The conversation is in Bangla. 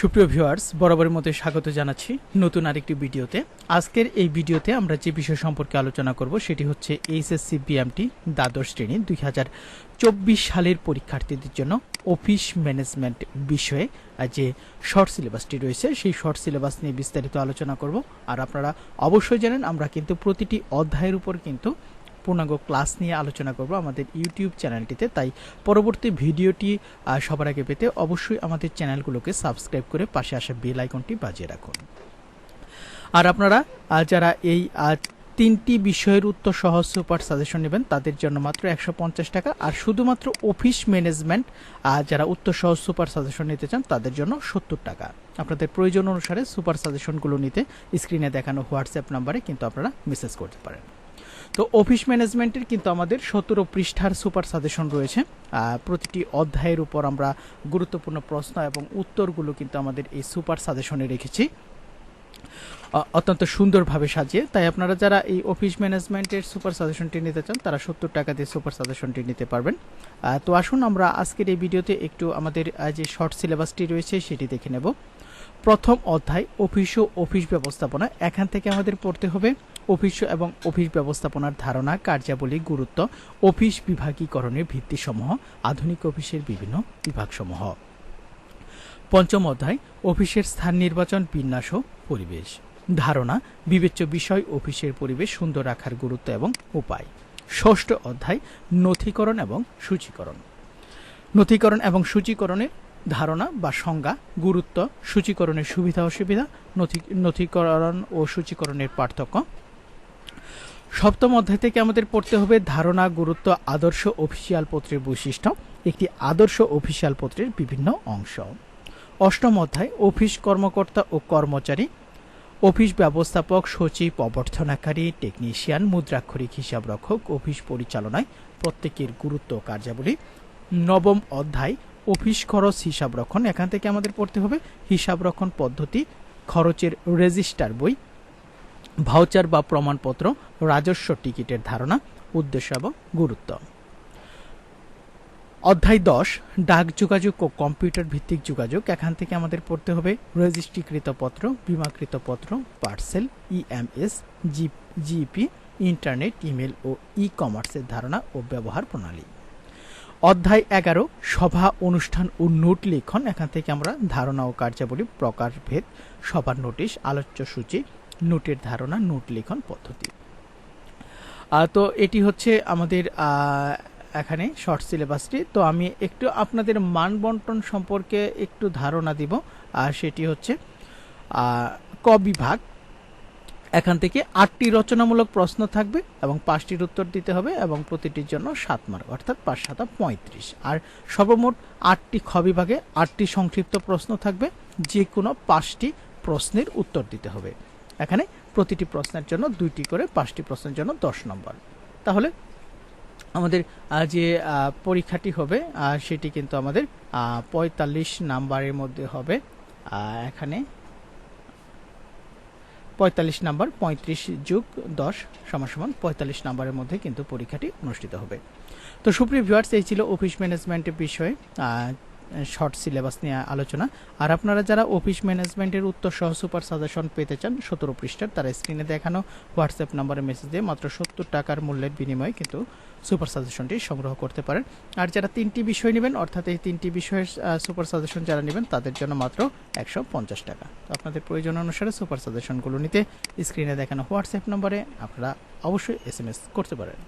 সুপ্রিয় ভিউয়ার্স, বরাবরের মতো স্বাগত জানাচ্ছি নতুন আরেকটি ভিডিওতে। আজকের এই ভিডিওতে আমরা যে বিষয় সম্পর্কে আলোচনা করব সেটি হচ্ছে এইচএসসি বিএমটি দ্বাদশ শ্রেণি দুই হাজার চব্বিশ সালের পরীক্ষার্থীদের জন্য অফিস ম্যানেজমেন্ট বিষয়ে যে শর্ট সিলেবাসটি রয়েছে সেই শর্ট সিলেবাস নিয়ে বিস্তারিত আলোচনা করব। আর আপনারা অবশ্যই জানেন, আমরা কিন্তু প্রতিটি অধ্যায়ের উপর কিন্তু পূর্ণাঙ্গ ক্লাস নিয়ে আলোচনা করব আমাদের ইউটিউব চ্যানেলটিতে। তাই পরবর্তী ভিডিওটি সবার আগে পেতে অবশ্যই আমাদের চ্যানেলগুলোকে সাবস্ক্রাইব করে পাশে আসা বেল আইকনটি বাজিয়ে রাখুন। আর আপনারা যারা এই তিনটি বিষয়ের উত্তর সহজ সুপার সাজেশন নেবেন, তাদের জন্য মাত্র একশো পঞ্চাশ টাকা। আর শুধুমাত্র অফিস ম্যানেজমেন্ট আর যারা উত্তর সহজ সুপার সাজেশন নিতে চান, তাদের জন্য সত্তর টাকা। আপনাদের প্রয়োজন অনুসারে সুপার সাজেশনগুলো নিতে স্ক্রিনে দেখানো হোয়াটসঅ্যাপ নাম্বারে কিন্তু আপনারা মেসেজ করতে পারেন। তো অফিস ম্যানেজমেন্টের কিন্তু আমাদের সতেরো পৃষ্ঠার সুপার সাজেশন রয়েছে। প্রতিটি অধ্যায়ের উপর আমরা গুরুত্বপূর্ণ প্রশ্ন এবং উত্তরগুলো কিন্তু আমাদের এই সুপার সাজেশনে রেখেছি। অত্যন্ত সুন্দরভাবে সাজিয়ে। তাই আপনারা যারা এই অফিস ম্যানেজমেন্টের সুপার সাজেশনটি নিতে চান, তারা সত্তর টাকা দিয়ে সুপার সাজেশনটি নিতে পারবেন। তো আসুন আমরা আজকের এই ভিডিওতে একটু আমাদের যে শর্ট সিলেবাসটি রয়েছে, সেটি দেখে নেব। প্রথম অধ্যায় অফিস ও অফিস ব্যবস্থাপনা। এখান থেকে আমাদের পড়তে হবে অফিস এবং অফিস ব্যবস্থাপনার ধারণা, কার্যাবলী, গুরুত্ব, অফিস বিভাগীকরণের ভিত্তিসমূহ, আধুনিক অফিসের বিভিন্ন বিভাগসমূহ। পঞ্চম অধ্যায়, অফিসের স্থান নির্বাচন, বিন্যাস ও পরিবেশ। ধারণা, বিবেচ্য বিষয়, অফিসের পরিবেশ সুন্দর রাখার গুরুত্ব এবং উপায়। ষষ্ঠ অধ্যায়, নথিকরণ এবং সূচীকরণ। নথিকরণ এবং সূচীকরণের ধারণা বা সংজ্ঞা, গুরুত্ব, সূচীকরণের সুবিধা, অসুবিধা, নথি নথিকরণ ও সূচীকরণের পার্থক্য। সপ্তম অধ্যায় থেকে আমাদের পড়তে হবে ধারণা, গুরুত্ব, আদর্শ অফিসিয়াল পত্রের বৈশিষ্ট্য, একটি আদর্শ অফিসিয়াল পত্রের বিভিন্ন অংশ। অষ্টম অধ্যায়, অফিস কর্মকর্তা ও কর্মচারী, অফিস ব্যবস্থাপক, সচিব অবর্থনাকারী টেকনিশিয়ান, মুদ্রাক্ষরিক হিসাবরক্ষক অফিস পরিচালনায় প্রত্যেকের গুরুত্ব কার্যাবলী। নবম অধ্যায় অফিস খরচ হিসাবরক্ষণ এখান থেকে আমাদের পড়তে হবে হিসাবরক্ষণ পদ্ধতি, খরচের রেজিস্টার বই, ভাউচার বা প্রমাণপত্র, রাজস্ব টিকিটের ধারণা, উদ্দেশ্য এবং গুরুত্ব। অধ্যায় দশ, ডাক যোগাযোগ ও কম্পিউটার ভিত্তিক যোগাযোগ। এখান থেকে আমাদের পড়তে হবে রেজিস্ট্রিকৃত পত্র, বিমাকৃত পত্র, parcel EMS GP, internet, email ও ই কমার্সের ধারণা ও ব্যবহার প্রণালী। অধ্যায় এগারো, সভা, অনুষ্ঠান ও নোট লিখন। এখান থেকে আমরা ধারণা ও কার্যাবলী প্রকারভেদ সভার নোটিশ, আলোচ্য সূচি, নোটের ধারণা, নোট লিখন পদ্ধতি। তো এটি হচ্ছে আমাদের এখানে শর্ট সিলেবাসটি। তো আমি একটু আপনাদের মান বন্টন সম্পর্কে একটু ধারণা দিব। আর সেটি হচ্ছে ক বিভাগ। এখান থেকে আটটি রচনামূলক প্রশ্ন থাকবে এবং পাঁচটির উত্তর দিতে হবে এবং প্রতিটির জন্য সাত মার্ক, অর্থাৎ পাঁচ সাতা পঁয়ত্রিশ। আর সর্বমোট আটটি খ বিভাগে আটটি সংক্ষিপ্ত প্রশ্ন থাকবে যে কোনো পাঁচটি প্রশ্নের উত্তর দিতে হবে। এখানে প্রতিটি প্রশ্নের জন্য দুইটি করে পাঁচটি প্রশ্নের জন্য দশ নম্বর। তাহলে আমাদের যে পরীক্ষাটি হবে সেটি কিন্তু আমাদের পঁয়তাল্লিশ নাম্বারের মধ্যে হবে। এখানে পঁয়তাল্লিশ নাম্বার, পঁয়ত্রিশ যুগ দশ সমান পঁয়তাল্লিশ নাম্বারের মধ্যে কিন্তু পরীক্ষাটি অনুষ্ঠিত হবে। তো সুপ্রিয় ভিউয়ার্স এই ছিল অফিস ম্যানেজমেন্টের বিষয়ে। শর্ট সিলেবাস নিয়ে আলোচনা। আর আপনারা যারা অফিস ম্যানেজমেন্টের উত্তর সহ সুপার সাজেশন পেতে চান, সতেরো পৃষ্ঠার, তারা স্ক্রিনে দেখানো হোয়াটসঅ্যাপ নাম্বারে মেসেজ দিয়ে মাত্র সত্তর টাকার মূল্যের বিনিময়ে কিন্তু সুপার সাজেশনটি সংগ্রহ করতে পারেন। আর যারা তিনটি বিষয় নেবেন, অর্থাৎ এই তিনটি বিষয়ের সুপার সাজেশন যারা নেবেন, তাদের জন্য মাত্র একশো পঞ্চাশ টাকা। তো আপনাদের প্রয়োজন অনুসারে সুপার সাজেশনগুলো নিতে স্ক্রিনে দেখানো হোয়াটসঅ্যাপ নম্বরে আপনারা অবশ্যই এস করতে পারেন।